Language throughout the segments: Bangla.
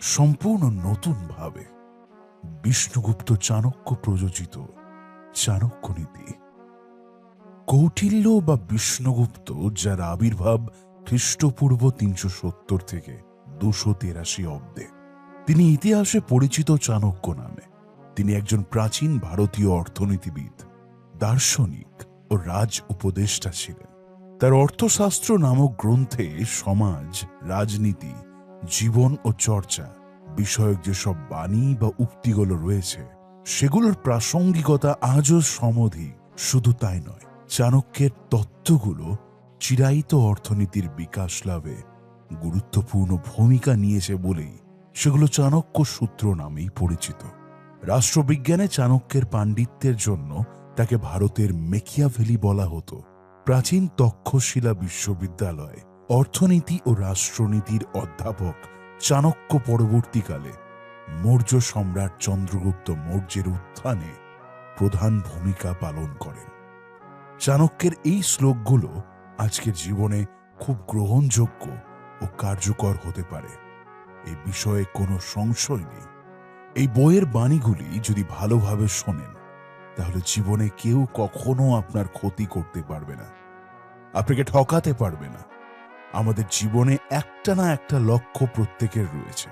সম্পূর্ণ নতুনভাবে বিষ্ণুগুপ্ত চাণক্য প্রযোজিত চাণক্য নীতি। কৌটিল্য বা বিষ্ণুগুপ্ত, যার আবির্ভাব খ্রিস্টপূর্ব তিনশো সত্তর থেকে দুশো তেরাশি অব্দে। তিনি ইতিহাসে পরিচিত চাণক্য নামে। তিনি একজন প্রাচীন ভারতীয় অর্থনীতিবিদ, দার্শনিক ও রাজ উপদেষ্টা ছিলেন। তার অর্থশাস্ত্র নামক গ্রন্থে সমাজ, রাজনীতি জীবন ও চর্চা, বিষয়ক যেসব বাণী বা উক্তিগুলো রয়েছে, সেগুলোর প্রাসঙ্গিকতা আজও সমধিক। শুধু তাই নয়, চাণক্যের তত্ত্বগুলো চিরায়িত অর্থনীতির বিকাশ লাভে গুরুত্বপূর্ণ ভূমিকা নিয়েছে বলেই সেগুলো চাণক্য সূত্র নামেই পরিচিত। রাষ্ট্রবিজ্ঞানে চাণক্যের পাণ্ডিত্যের জন্য তাকে ভারতের মেকিয়াভেলি বলা হতো। প্রাচীন তক্ষশিলা বিশ্ববিদ্যালয় অর্থনীতি ও রাষ্ট্রনীতির অধ্যাপক চাণক্য পরবর্তীকালে মৌর্য সম্রাট চন্দ্রগুপ্ত মৌর্যের উত্থানে প্রধান ভূমিকা পালন করেন। চাণক্যের এই শ্লোকগুলো আজকের জীবনে খুব গ্রহণযোগ্য ও কার্যকর হতে পারে। এই বিষয়ে কোনো সংশয় নেই। এই বইয়ের বাণীগুলি যদি ভালোভাবে শোনেন, তাহলে জীবনে কেউ কখনো আপনার ক্ষতি করতে পারবে না। আপনাকে ঠকাতে পারবে না। আমাদের জীবনে একটা না একটা লক্ষ্য প্রত্যেকের রয়েছে।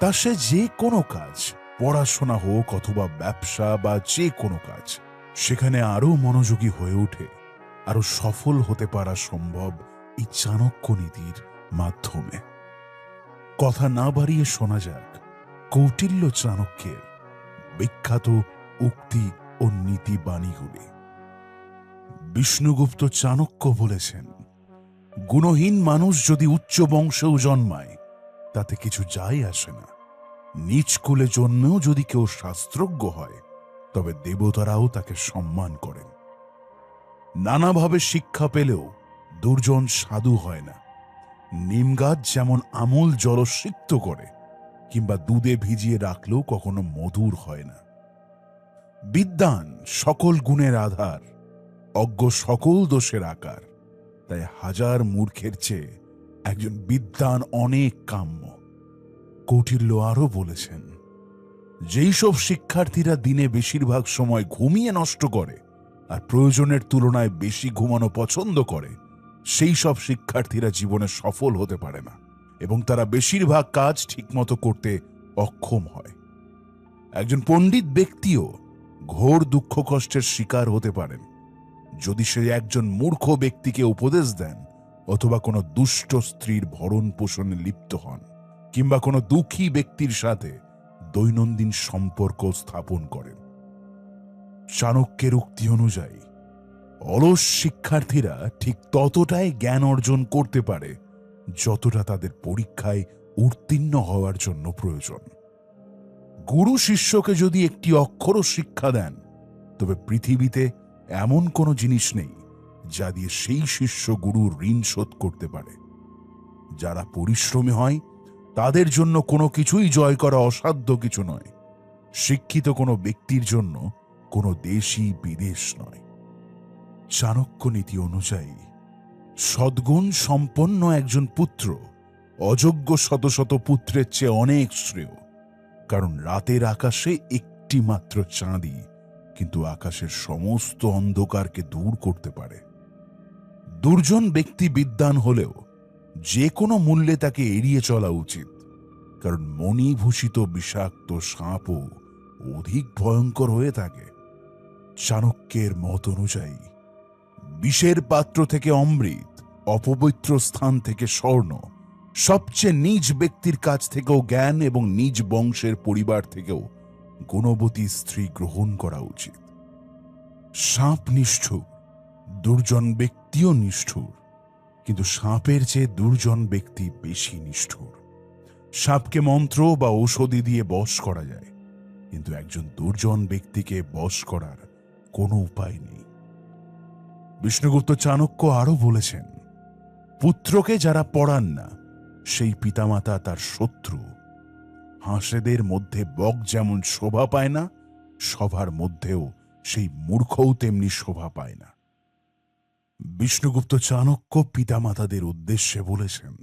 তা সে যে কোনো কাজ, পড়াশোনা হোক অথবা ব্যবসা বা যে কোনো কাজ, সেখানে আরও মনোযোগী হয়ে ওঠে আরও সফল হতে পারা সম্ভব এই চাণক্য নীতির মাধ্যমে। কথা না বাড়িয়ে শোনা যাক, কৌটিল্য চাণক্যের বিখ্যাত উক্তি ও নীতি বাণীগুলি। বিষ্ণুগুপ্ত চাণক্য বলেছেন গুণহীন মানুষ যদি উচ্চ বংশেও জন্মায়, তাতে কিছু যায় আসে না। নিচ কুলে জন্মেও যদি কেউ শাস্ত্রজ্ঞ হয়, তবে দেবতারাও তাকে সম্মান করেন। নানাভাবে শিক্ষা পেলেও দুর্জন সাধু হয় না। নিমগাছ যেমন আমূল জলসিক্ত করে, কিংবা দুধে ভিজিয়ে রাখলেও কখনো মধুর হয় না। বিদ্যান সকল গুণের আধার, অজ্ঞ সকল দোষের আকার। তাই হাজার মূর্খের চেয়ে একজন বিদ্যান অনেক কাম্য। কৌটিল্য আরও বলেছেন, যেই সব শিক্ষার্থীরা দিনে বেশিরভাগ সময় ঘুমিয়ে নষ্ট করে আর প্রয়োজনের তুলনায় বেশি ঘুমানো পছন্দ করে, সেই সব শিক্ষার্থীরা জীবনে সফল হতে পারে না এবং তারা বেশিরভাগ কাজ ঠিকমতো করতে অক্ষম হয়। একজন পণ্ডিত ব্যক্তিও ঘোর দুঃখ কষ্টের শিকার হতে পারেন। যদি সে একজন মূর্খ ব্যক্তিকে উপদেশ দেন, অথবা কোনো দুষ্ট স্ত্রীর ভরণ পোষণে লিপ্ত হন, কিংবা কোনো দুঃখী ব্যক্তির সাথে দৈনন্দিন সম্পর্ক স্থাপন করেন। চাণক্যের উক্তি অনুযায়ী, অলস শিক্ষার্থীরা ঠিক ততটাই জ্ঞান অর্জন করতে পারে, যতটা তাদের পরীক্ষায় উত্তীর্ণ হওয়ার জন্য প্রয়োজন। গুরু শিষ্যকে যদি একটি অক্ষরও শিক্ষা দেন, তবে পৃথিবীতে এমন কোনো জিনিস নেই যা দিয়ে সেই শিষ্য গুরুর ঋণ শোধ করতে পারে। যারা পরিশ্রমী হয়, তাদের জন্য কোনো কিছুই জয় করা অসাধ্য কিছু নয়। শিক্ষিত কোনো ব্যক্তির জন্য কোনো দেশই বিদেশ নয়। চাণক্য নীতি অনুযায়ী, সদ্গুণ সম্পন্ন একজন পুত্র অযোগ্য শত শত পুত্রের চেয়ে অনেক শ্রেয়, কারণ রাতের আকাশে একটি মাত্র চাঁদই কিন্তু আকাশের সমস্ত অন্ধকারকে দূর করতে পারে। দুর্জন ব্যক্তি বিদ্যান হলেও যে কোনো মূল্যে তাকে এড়িয়ে চলা উচিত, কারণ মণিভূষিত বিষাক্ত সাপও অধিক ভয়ঙ্কর হয়ে থাকে। চাণক্যের মত অনুযায়ী, বিষের পাত্র থেকে অমৃত, অপবিত্র স্থান থেকে স্বর্ণ, সবচেয়ে নিজ ব্যক্তির কাছ থেকেও জ্ঞান এবং নিজ বংশের পরিবার থেকেও গুণবতী স্ত্রী গ্রহণ করা উচিত। সাপ নিষ্ঠুর, দুর্জন ব্যক্তিও নিষ্ঠুর, কিন্তু সাপের চেয়ে দুর্জন ব্যক্তি বেশি নিষ্ঠুর। সাপকে মন্ত্র বা ঔষধি দিয়ে বশ করা যায়, কিন্তু একজন দুর্জন ব্যক্তিকে বশ করার কোনো উপায় নেই। বিষ্ণুগুপ্ত চাণক্য আরও বলেছেন, পুত্রকে যারা পড়ান না, সেই পিতামাতা তার শত্রু হাঁসেদের মধ্যে বক যেমন শোভা পায় না, সভার মধ্যেও সেই মূর্খও তেমনি শোভা পায় না। বিষ্ণুগুপ্ত চাণক্য পিতামাতাদের উদ্দেশ্যে বলেছেন,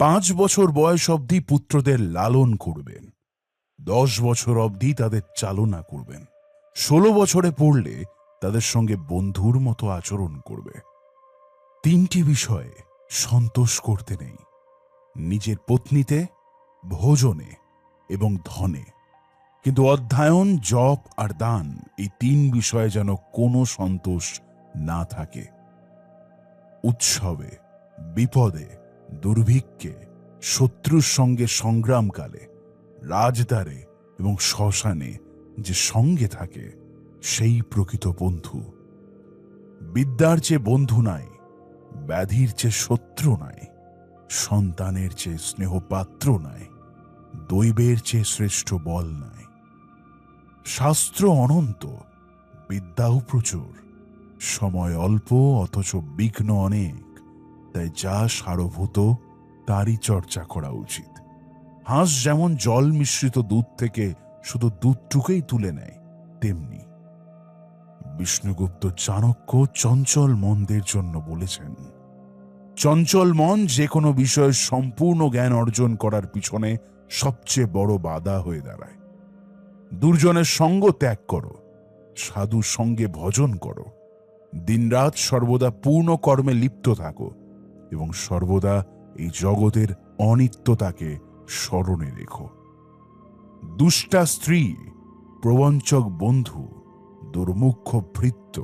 পাঁচ বছর বয়স অবধি পুত্রদের লালন করবেন, দশ বছর অবধি তাদের চালনা করবেন, ষোলো বছরে পড়লে তাদের সঙ্গে বন্ধুর মতো আচরণ করবে। তিনটি বিষয়ে সন্তোষ করতে নেই, নিজের পত্নীতে, ভোজনে এবং ধনে। কিন্তু অধ্যয়ন, জপ আর দান এই তিন বিষয়ে যেন কোনো সন্তোষ না থাকে। উৎসবে, বিপদে, দুর্ভিক্ষে, শত্রুর সঙ্গে সংগ্রামকালে, রাজদ্বারে এবং শ্মশানে যে সঙ্গে থাকে, সেই প্রকৃত বন্ধু। বিদ্যার চেয়ে বন্ধু নাই, ব্যাধির চেয়ে শত্রু নাই, সন্তানের চেয়ে স্নেহপাত্র নাই। দৈবের চেয়ে শ্রেষ্ঠ বল নাই। শাস্ত্র অনন্ত, বিদ্যাও প্রচুর। সময় অল্প, অথচ বিঘ্ন অনেক। তাই যা সারভূত, তারই চর্চা করা উচিত। হাঁস যেমন জল মিশ্রিত দুধ থেকে শুধু দুধটুকুই তুলে নেয়, তেমনি। বিষ্ণুগুপ্ত চাণক্য চঞ্চল মনদের জন্য বলেছেন, চঞ্চল মন যে কোনো বিষয়ে সম্পূর্ণ জ্ঞান অর্জন করার পিছনে সবচেয়ে বড় বাধা হয়ে দাঁড়ায়। দুর্জনের সঙ্গ ত্যাগ করো সাধু সঙ্গে ভজন করো। দিনরাত সর্বদা পূর্ণ কর্মে লিপ্ত থাকো এবং সর্বদা এই জগতের অনিত্যতাকে স্মরণে রেখো। দুষ্টা স্ত্রী, প্রবঞ্চক বন্ধু দুর্মুখ ভৃত্য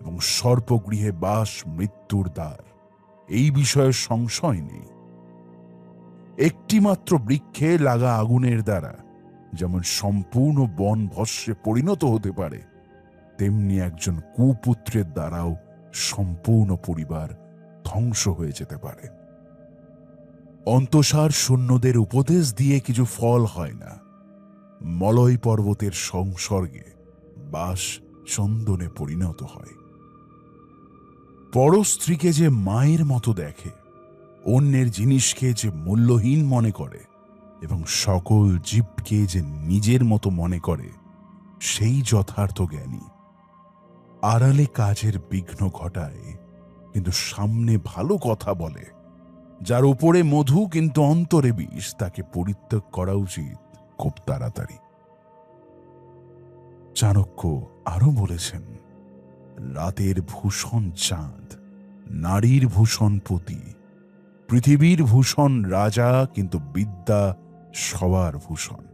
এবং সর্পগৃহে বাস মৃত্যুর দ্বার, এই বিষয়ে সংশয় নেই। একটিমাত্র বৃক্ষে লাগা আগুনের দ্বারা যেমন সম্পূর্ণ বন ভস্যে পরিণত হতে পারে, তেমনি একজন কুপুত্রের দ্বারাও সম্পূর্ণ পরিবার ধ্বংস হয়ে যেতে পারে। অন্তসার শূন্যদের উপদেশ দিয়ে কিছু ফল হয় না। মলয় পর্বতের সংসর্গে বাস চন্দনে পরিণত হয়। পর স্ত্রীকে যে মায়ের মতো দেখে অন্যের জিনিসকে যে মূল্যহীন মনে করে এবং সকল জীবকে যে নিজের মতো মনে করে, সেই যথার্থ জ্ঞানী। আড়ালে কাজের বিঘ্ন ঘটায়, কিন্তু সামনে ভালো কথা বলে। যার উপরে মধু কিন্তু অন্তরে বিষ, তাকে পরিত্যাগ করা উচিত খুব তাড়াতাড়ি। চাণক্য আরও বলেছেন, রাতের ভূষণ চাঁদ, নারীর ভূষণ পতি পৃথিবীর ভূষণ রাজা কিন্তু বিদ্যা সবার ভূষণ।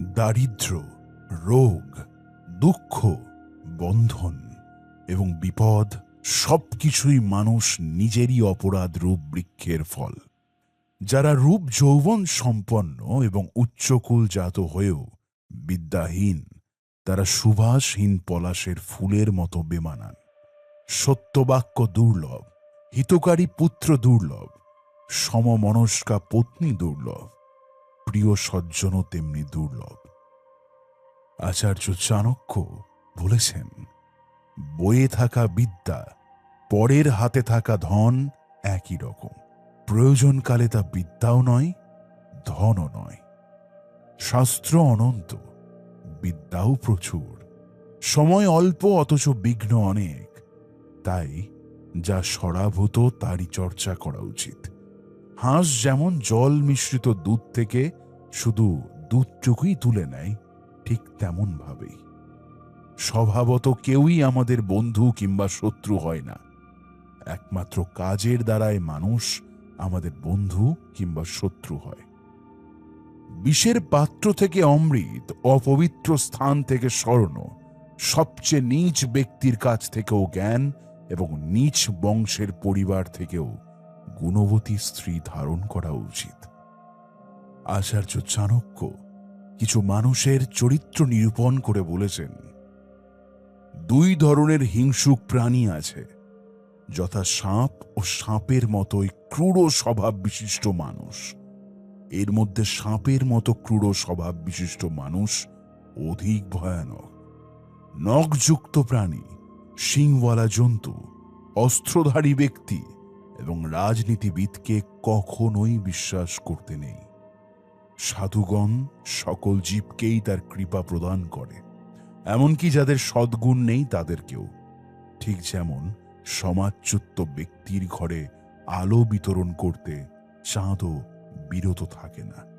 দারিদ্র, রোগ, দুঃখ, বন্ধন এবং বিপদ সবকিছুই মানুষ নিজেরই অপরাধ রূপ বৃক্ষের ফল। যারা রূপ যৌবন সম্পন্ন এবং উচ্চকুল জাত হয়েও বিদ্যাহীন, তারা সুভাষহীন পলাশের ফুলের মতো বেমানান। সত্যবাক্য দুর্লভ হিতকারী পুত্র দুর্লভ, সমমনস্কা পত্নী দুর্লভ, প্রিয় সজ্জনও তেমনি দুর্লভ। আচার্য চাণক্য বলেছেন, বয়ে থাকা বিদ্যা, পরের হাতে থাকা ধন একই রকম। প্রয়োজনকালে তা বিদ্যাও নয়, ধনও নয়। শাস্ত্র অনন্ত, বিদ্যাও প্রচুর। সময় অল্প, অথচ বিঘ্ন অনেক। তাই যা সরাভূত তারই চর্চা করা উচিত। হাঁস যেমন জল মিশ্রিত দুধ থেকে শুধু দুধটুকুই তুলে নেয়, ঠিক তেমন ভাবেই স্বভাবত কেউই আমাদের বন্ধু কিংবা শত্রু হয় না। একমাত্র কাজের দ্বারাই মানুষ আমাদের বন্ধু কিংবা শত্রু হয়। বিষের পাত্র থেকে অমৃত, অপবিত্র স্থান থেকে স্বর্ণ, সবচেয়ে নীচ ব্যক্তির কাছ থেকেও জ্ঞান এবং নীচ বংশের পরিবার থেকেও গুণবতী স্ত্রী ধারণ করা উচিত। আচার্য চাণক্য কিছু মানুষের চরিত্র নিরূপণ করে বলেছেন, দুই ধরনের হিংসুক প্রাণী আছে, যথা সাপ ও সাপের মতোই ক্রূর স্বভাব বিশিষ্ট মানুষ। এর মধ্যে সাপের মতো ক্রূর স্বভাব বিশিষ্ট মানুষ অধিক ভয়ানক। নখযুক্ত প্রাণী শিংওয়ালা জন্তু, অস্ত্রধারী ব্যক্তি এবং রাজনীতিবিদকে কখনোই বিশ্বাস করতে নেই। সাধুগণ সকল জীবকেই তার কৃপা প্রদান করে, এমনকি যাদের সদ্গুণ নেই তাদেরকেও। ঠিক যেমন সমাজচ্যুত ব্যক্তির ঘরে আলো বিতরণ করতে চাঁদও বিরত থাকে না।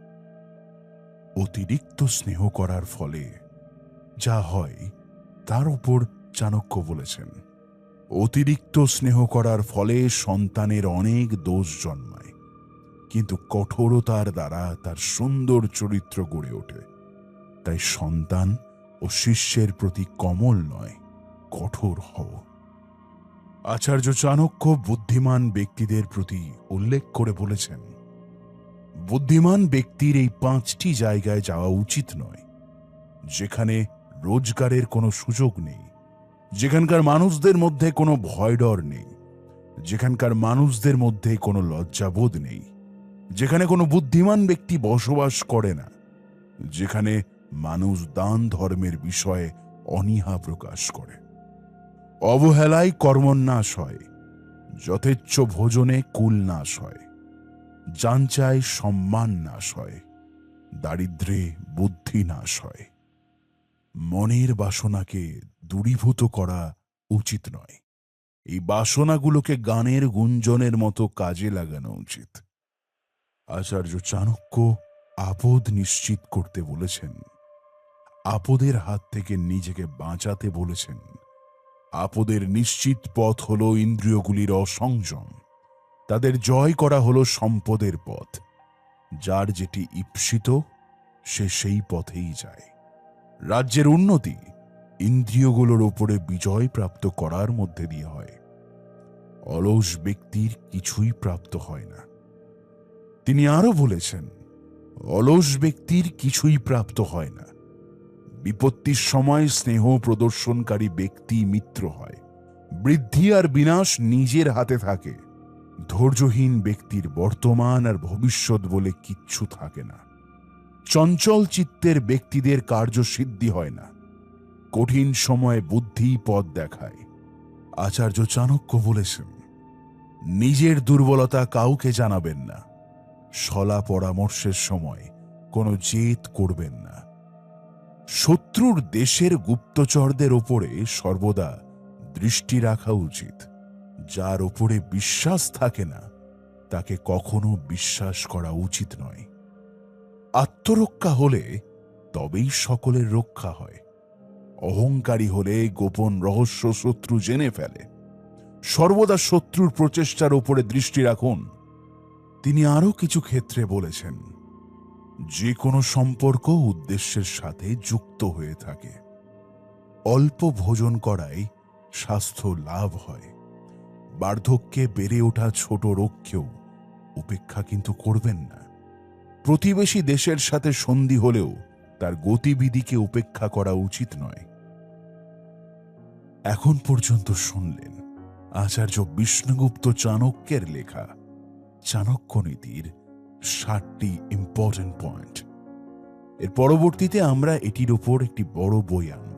অতিরিক্ত স্নেহ করার ফলে যা হয় তার উপর চাণক্য বলেছেন, অতিরিক্ত স্নেহ করার ফলে সন্তানের অনেক দোষ জন্মায়, কিন্তু কঠোরতার দ্বারা তার সুন্দর চরিত্র গড়ে ওঠে। তাই সন্তান ও শিষ্যের প্রতি কমল নয়, কঠোর হও। আচার্য চাণক্য বুদ্ধিমান ব্যক্তিদের প্রতি উল্লেখ করে বলেছেন, বুদ্ধিমান ব্যক্তির এই পাঁচটি জায়গায় যাওয়া উচিত নয়, যেখানে রোজগারের কোনো সুযোগ নেই। যেখানকার মানুষদের মধ্যে কোনো ভয় ডর নেই, যেখানকার মানুষদের মধ্যে কোনো লজ্জাবোধ নেই, যেখানে কোনো বুদ্ধিমান ব্যক্তি বসবাস করে না, যেখানে মানুষ দান ধর্মের বিষয়ে অনীহা প্রকাশ করে। অবহেলায় কর্মন্যাস হয়, যথেচ্ছ ভোজনে কুল নাশ হয় যাঞ্চায় সম্মান নাশ হয়, দারিদ্রে বুদ্ধি নাশ হয়। মনের বাসনাকে দূরীভূত করা উচিত নয়। এই বাসনাগুলোকে গানের গুঞ্জনের মতো কাজে লাগানো উচিত। আচার্য চাণক্য আপদ নিশ্চিত করতে বলেছেন। আপদের হাত থেকে নিজেকে বাঁচাতে বলেছেন। আপদের নিশ্চিত পথ হল ইন্দ্রিয়গুলির অসংযম। তাদের জয় করা হলো সম্পদের পথ। যার যেটি ঈপ্সিত, সে সেই পথেই যায়। রাজ্যের উন্নতি ইন্দ্রিয়গুলোর ওপরে বিজয় প্রাপ্ত করার মধ্যে দিয়ে হয়। অলস ব্যক্তির কিছুই প্রাপ্ত হয় না। তিনি আরও বলেছেন, অলস ব্যক্তির কিছুই প্রাপ্ত হয় না। বিপত্তির সময় স্নেহ প্রদর্শনকারী ব্যক্তি মিত্র হয়। বৃদ্ধি আর বিনাশ নিজের হাতে থাকে। ধৈর্যহীন ব্যক্তির বর্তমান আর ভবিষ্যৎ বলে কিচ্ছু থাকে না। চঞ্চল চিত্তের ব্যক্তিদের কার্যসিদ্ধি হয় না। কঠিন সময়ে বুদ্ধি পথ দেখায়। আচার্য চাণক্য বলেছেন, নিজের দুর্বলতা কাউকে জানাবেন না। সলা পরামর্শের সময় কোনো জেদ করবেন না। শত্রুর দেশের গুপ্তচরদের ওপরে সর্বদা দৃষ্টি রাখা উচিত। যার ওপরে বিশ্বাস থাকে না, তাকে কখনো বিশ্বাস করা উচিত নয়। আত্মরক্ষা হলে তবেই সকলের রক্ষা হয়। অহংকারী হলে গোপন রহস্য শত্রু জেনে ফেলে। সর্বদা শত্রুর প্রচেষ্টার উপরে দৃষ্টি রাখুন। তিনি আরও কিছু ক্ষেত্রে বলেছেন যে কোনো সম্পর্ক উদ্দেশ্যের সাথে যুক্ত হয়ে থাকে। অল্প ভোজন করাই স্বাস্থ্য লাভ হয়। বার্ধক্যে বেড়ে ওঠা ছোট রোগকেও উপেক্ষা কিন্তু করবেন না। প্রতিবেশী দেশের সাথে সন্ধি হলেও তার গতিবিধিকে উপেক্ষা করা উচিত নয়। এখন পর্যন্ত শুনলেন আচার্য বিষ্ণুগুপ্ত চাণক্যের লেখা চাণক্য নীতির ষাটটি ইম্পর্টেন্ট পয়েন্ট এর পরবর্তীতে আমরা এটির ওপর একটি বড় বই আনব।